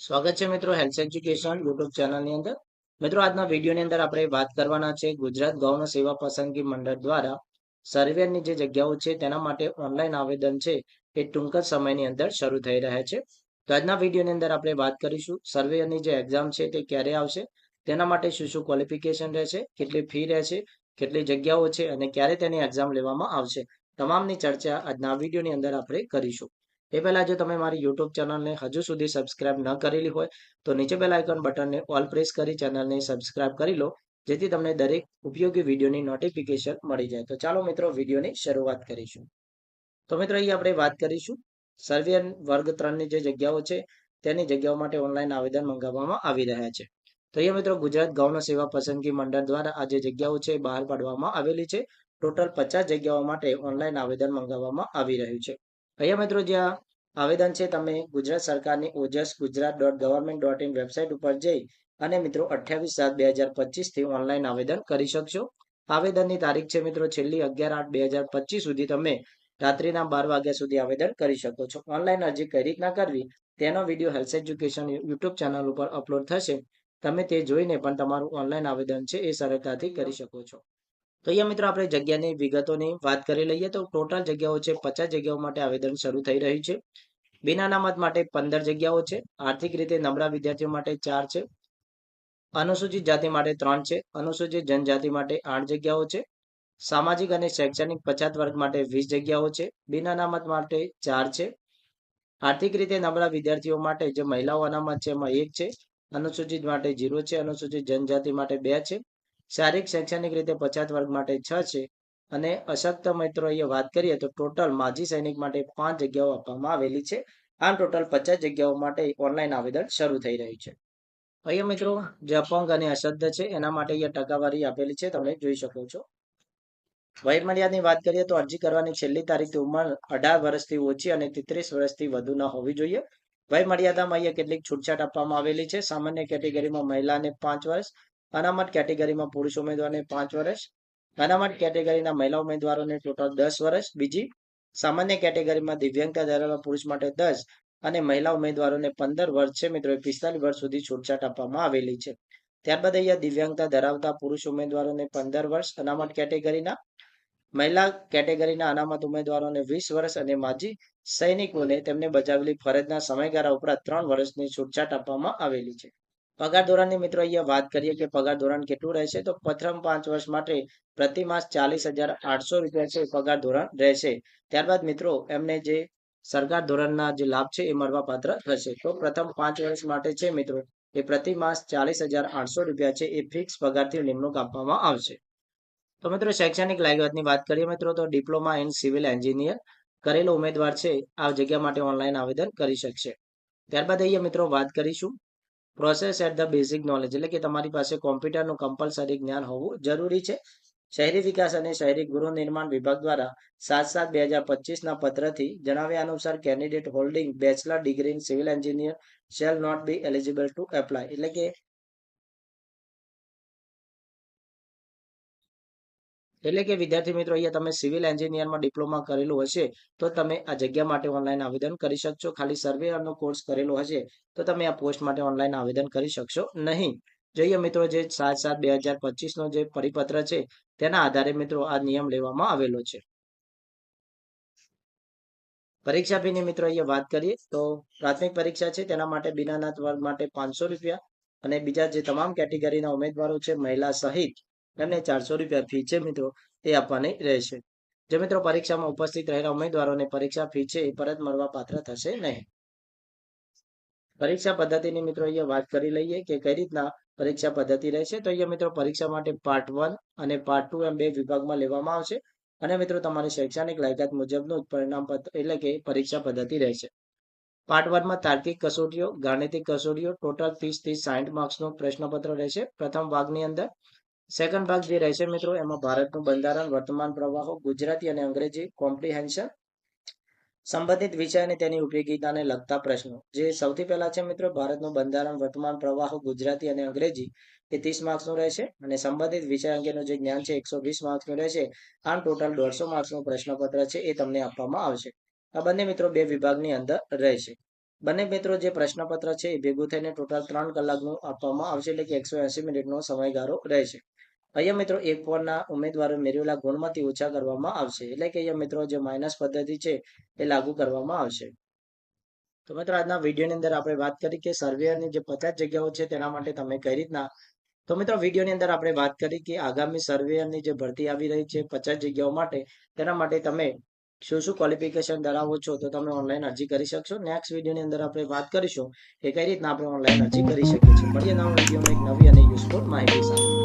સ્વાગત છે મિત્રો હેલ્થ એજ્યુકેશન યુટ્યુબ ચેનલની અંદર. મિત્રો, આજના વિડીયોની અંદર આપણે વાત કરવાના છે ગુજરાત ગૌણ સેવા પસંદગી મંડળ દ્વારા સર્વેની જે જગ્યાઓ છે તેના માટે ઓનલાઈન આવેદન છે એ ટૂંક જ સમયની અંદર શરૂ થઈ રહ્યા છે. તો આજના વિડીયોની અંદર આપણે વાત કરીશું સર્વેની જે એક્ઝામ છે તે ક્યારે આવશે, તેના માટે શું શું ક્વોલિફિકેશન રહેશે, કેટલી ફી રહેશે, કેટલી જગ્યાઓ છે અને ક્યારે તેની એક્ઝામ લેવામાં આવશે. તમામની ચર્ચા આજના વિડીયોની અંદર આપણે કરીશું. એ પહેલાં જો તમે મારી યુટ્યુબ ચેનલને હજુ સુધી સબસ્ક્રાઇબ ન કરેલી હોય, તો નીચે બેલ આઇકન બટનને ઓલ પ્રેસ કરી ચેનલને સબસ્ક્રાઇબ કરી લો, જેથી તમને દરેક ઉપયોગી વિડીયોની નોટિફિકેશન મળી જાય. તો ચાલો મિત્રો, વિડીયોની શરૂઆત કરીશું. તો મિત્રો, અહીં આપણે વાત કરીશું. સર્વે વર્ગ ત્રણની જે જગ્યાઓ છે, તેની જગ્યાઓ માટે ઓનલાઈન આવેદન મંગાવવામાં આવી રહ્યા છે. તો અહીંયા મિત્રો, ગુજરાત ગૌણ સેવા પસંદગી મંડળ દ્વારા આ જે જગ્યાઓ છે, બહાર પાડવામાં આવેલી છે. ટોટલ પચાસ જગ્યાઓ માટે ઓનલાઈન આવેદન મંગાવવામાં આવી રહ્યું છે. અહીંયા મિત્રો જ્યાં આવેદન છે, તમે ગુજરાત સરકારની Ojas Gujarat dot government dot in website ઉપર જઈ અને મિત્રો અઠ્યાવીસ સાત બે હજાર પચીસથી ઓનલાઈન આવેદન કરી શકશો. આવેદનની તારીખ છે મિત્રો છેલ્લી અગિયાર આઠ બે હજાર પચીસ સુધી તમે રાત્રિના બાર વાગ્યા સુધી આવેદન કરી શકો છો. ઓનલાઈન અરજી કઈ રીતના કરવી તેનો video health education YouTube channel ઉપર અપલોડ થશે. તમે તે જોઈને પણ તમારું ઓનલાઈન આવેદન છે એ સરળતાથી કરી શકો છો. તો અહીંયા મિત્રો આપણે જગ્યાની વિગતોની વાત કરી લઈએ. તો ટોટલ જગ્યાઓ છે પચાસ જગ્યાઓ માટે આવેદન શરૂ થઈ રહ્યું છે. બિના અનામત માટે પંદર જગ્યાઓ છે. આર્થિક રીતે નબળા વિદ્યાર્થીઓ માટે ચાર છે. અનુસૂચિત જાતિ માટે ત્રણ છે. અનુસૂચિત જનજાતિ માટે આઠ જગ્યાઓ છે. સામાજિક અને શૈક્ષણિક પછાત વર્ગ માટે વીસ જગ્યાઓ છે. બિના અનામત માટે ચાર છે. આર્થિક રીતે નબળા વિદ્યાર્થીઓ માટે જે મહિલાઓ અનામત છે એમાં એક છે. અનુસૂચિત માટે જીરો છે. અનુસૂચિત જનજાતિ માટે બે છે. શારીરિક, શૈક્ષણિક રીતે પછાત વર્ગ માટે છ છે અને અશક્ત મિત્રો અહીંયા વાત કરીએ તો ટોટલ માજી સૈનિક માટે પાંચ જગ્યાઓ આપવામાં આવેલી છે. આમ ટોટલ પચાસ જગ્યાઓ માટે ઓનલાઈન આવેદન શરૂ થઈ રહ્યું છે. અહીંયા મિત્રો જે અપંગ અને અશબ્દ છે, એના માટે અહીંયા ટકાવારી આપેલી છે, તમે જોઈ શકો છો. વયમર્યાદાની વાત કરીએ તો અરજી કરવાની છેલ્લી તારીખથી ઉંમર અઢાર વર્ષથી ઓછી અને તેત્રીસ વર્ષથી વધુ ન હોવી જોઈએ. વયમર્યાદામાં અહીંયા કેટલીક છૂટછાટ આપવામાં આવેલી છે. સામાન્ય કેટેગરીમાં મહિલાને પાંચ વર્ષ અનામત કેટેગરીમાં પુરુષ ઉમેદવારને પાંચ વર્ષ, અનામત કેટેગરીના મહિલા ઉમેદવારોને ટોટલ દસ વર્ષ, બીજી સામાન્ય કેટેગરીમાં દિવ્યાંગતા ધરાવતા પુરુષ માટે દસ અને મહિલા ઉમેદવારોને પંદર વર્ષ છે. મિત્રો પિસ્તાલીસ વર્ષ સુધી છૂટછાટ આપવામાં આવેલી છે. ત્યારબાદ અહીંયા દિવ્યાંગતા ધરાવતા પુરુષ ઉમેદવારોને પંદર વર્ષ, અનામત કેટેગરીના મહિલા કેટેગરીના અનામત ઉમેદવારોને વીસ વર્ષ અને માજી સૈનિકોને તેમને બજાવેલી ફરજના સમયગાળા ઉપરાંત ત્રણ વર્ષની છૂટછાટ આપવામાં આવેલી છે. પગાર ધોરણની મિત્રો અહીંયા વાત કરીએ કે પગાર ધોરણ કેટલું રહેશે, તો પ્રથમ પાંચ વર્ષ માટે પ્રતિ માસ ચાલીસ હજાર આઠસો રૂપિયા છે પગાર ધોરણ રહેશે. ત્યારબાદ મિત્રો, એમને જે સરકાર ધોરણના જે લાભ છે એ મળવાપાત્ર થશે. તો પ્રથમ પાંચ વર્ષ માટે છે મિત્રો, એ પ્રતિ માસ ચાલીસ હજાર આઠસો રૂપિયા છે, એ ફિક્સ પગારથી નિમણૂક આપવામાં આવશે. તો મિત્રો, શૈક્ષણિક લાયકાતની વાત કરીએ મિત્રો, તો ડિપ્લોમા ઇન સિવિલ એન્જિનિયર કરેલો ઉમેદવાર છે, આ જગ્યા માટે ઓનલાઈન આવેદન કરી શકશે. ત્યારબાદ અહીંયા મિત્રો વાત કરીશું process at the basic knowledge એટલે કે તમારી પાસે કોમ્પ્યુટરનું કમ્પલસરી જ્ઞાન હોવું જરૂરી છે. શહેરી વિકાસ અને શહેરી ગૃહ નિર્માણ વિભાગ દ્વારા સાત સાત બે હજાર પચીસના પત્રથી જણાવ્યા અનુસાર candidate holding bachelor degree in civil engineer shall not be eligible to apply એટલે કે એટલે કે વિદ્યાર્થી મિત્રો, અહીંયા તમે સિવિલ એન્જિનિયરમાં ડિપ્લોમા કરેલું હશે, તો તમે આ જગ્યા માટે ઓનલાઈન આવેદન કરી શકશો. ખાલી સર્વેયરનો કોર્સ કરેલો હશે, તો તમે આ પોસ્ટ માટે ઓનલાઈન આવેદન કરી શકશો નહીં. જોઈએ મિત્રો, જે સાત સાત બે હજાર જે પરિપત્ર છે, તેના આધારે મિત્રો આ નિયમ લેવામાં આવેલો છે. પરીક્ષા ફીની મિત્રો, અહીંયા વાત કરીએ, તો પ્રાથમિક પરીક્ષા છે, તેના માટે બિનાનાથ વર્ગ માટે પાંચસો રૂપિયા અને બીજા જે તમામ કેટેગરીના ઉમેદવારો છે, મહિલા સહિત એમને ચારસો રૂપિયા ફી છે મિત્રો, એ આપવાની રહેશે. જે મિત્રો પરીક્ષામાં ઉપસ્થિત રહેલા ઉમેદવારોને પરીક્ષા ફી છે એ પરત મળવા પાત્ર થશે નહીં. પરીક્ષા પદ્ધતિની મિત્રો અહીંયા વાત કરી લઈએ કે કઈ રીતના પરીક્ષા પદ્ધતિ રહેશે, તો અહીંયા મિત્રો પરીક્ષા માટે પાર્ટ વન અને પાર્ટ ટુ એમ બે વિભાગમાં લેવામાં આવશે. અને મિત્રો તમારી શૈક્ષણિક લાયકાત મુજબનું પરિણામ પત્ર એટલે કે પરીક્ષા પદ્ધતિ રહેશે. પાર્ટ વનમાં તાર્કિક કસોટીઓ, ગાણિતિક કસોટીઓ ટોટલ ત્રીસથી સાઠ માર્ક્સનું પ્રશ્નપત્ર રહેશે. પ્રથમ ભાગની અંદર સેકન્ડ ભાગ જે રહેશે મિત્રો, એમાં ભારતનું બંધારણ, વર્તમાન પ્રવાહો, ગુજરાતી અને અંગ્રેજી કોમ્પ્રિહેન્શન સંબંધિત વિષય અને તેની ઉપયોગિતાને લગતા પ્રશ્નો. જે સૌથી પહેલા છે મિત્રો, ભારતનું બંધારણ, વર્તમાન પ્રવાહો, ગુજરાતી અને અંગ્રેજી એ ત્રીસ માર્ક્સનું રહેશે અને સંબંધિત વિષય અંગેનું જે જ્ઞાન છે, એકસો વીસ માર્ક્સનું રહેશે. આમ ટોટલ દોઢસો માર્ક્સનું પ્રશ્નપત્ર છે, એ તમને આપવામાં આવશે. આ બંને મિત્રો બે વિભાગની અંદર રહેશે. બંને મિત્રો જે પ્રશ્નપત્ર છે એ ભેગું થઈને ટોટલ ત્રણ કલાકનું આપવામાં આવશે એટલે કે એકસો એસી મિનિટનો સમયગાળો રહેશે. અહીંયા મિત્રો એક પોળના ઉમેદવારો મેળવેલા ગુણમાંથી ઓછા કરવામાં આવશે. એટલે કે અહીંયા મિત્રો જે માઇનસ પદ્ધતિ છે એ લાગુ કરવામાં આવશે. તો મિત્રો આજના વિડીયોની અંદર આપણે વાત કરી કે સર્વેયરની જે પચાસ જગ્યાઓ છે તેના માટે તમે કઈ રીતના તો મિત્રો વિડીયોની અંદર આપણે વાત કરી કે આગામી સર્વેયરની જે ભરતી આવી રહી છે પચાસ જગ્યાઓ માટે તેના માટે તમે શું શું ક્વોલિફિકેશન ધરાવો છો તો તમે ઓનલાઈન અરજી કરી શકશો. નેક્સ્ટ વિડીયોની અંદર આપણે વાત કરીશું કે કઈ રીતના આપણે ઓનલાઈન અરજી કરી શકીએ છીએ. મળીએ નવા વિડીયોમાં એક નવી અને યુઝફુલ માહિતી સાથે.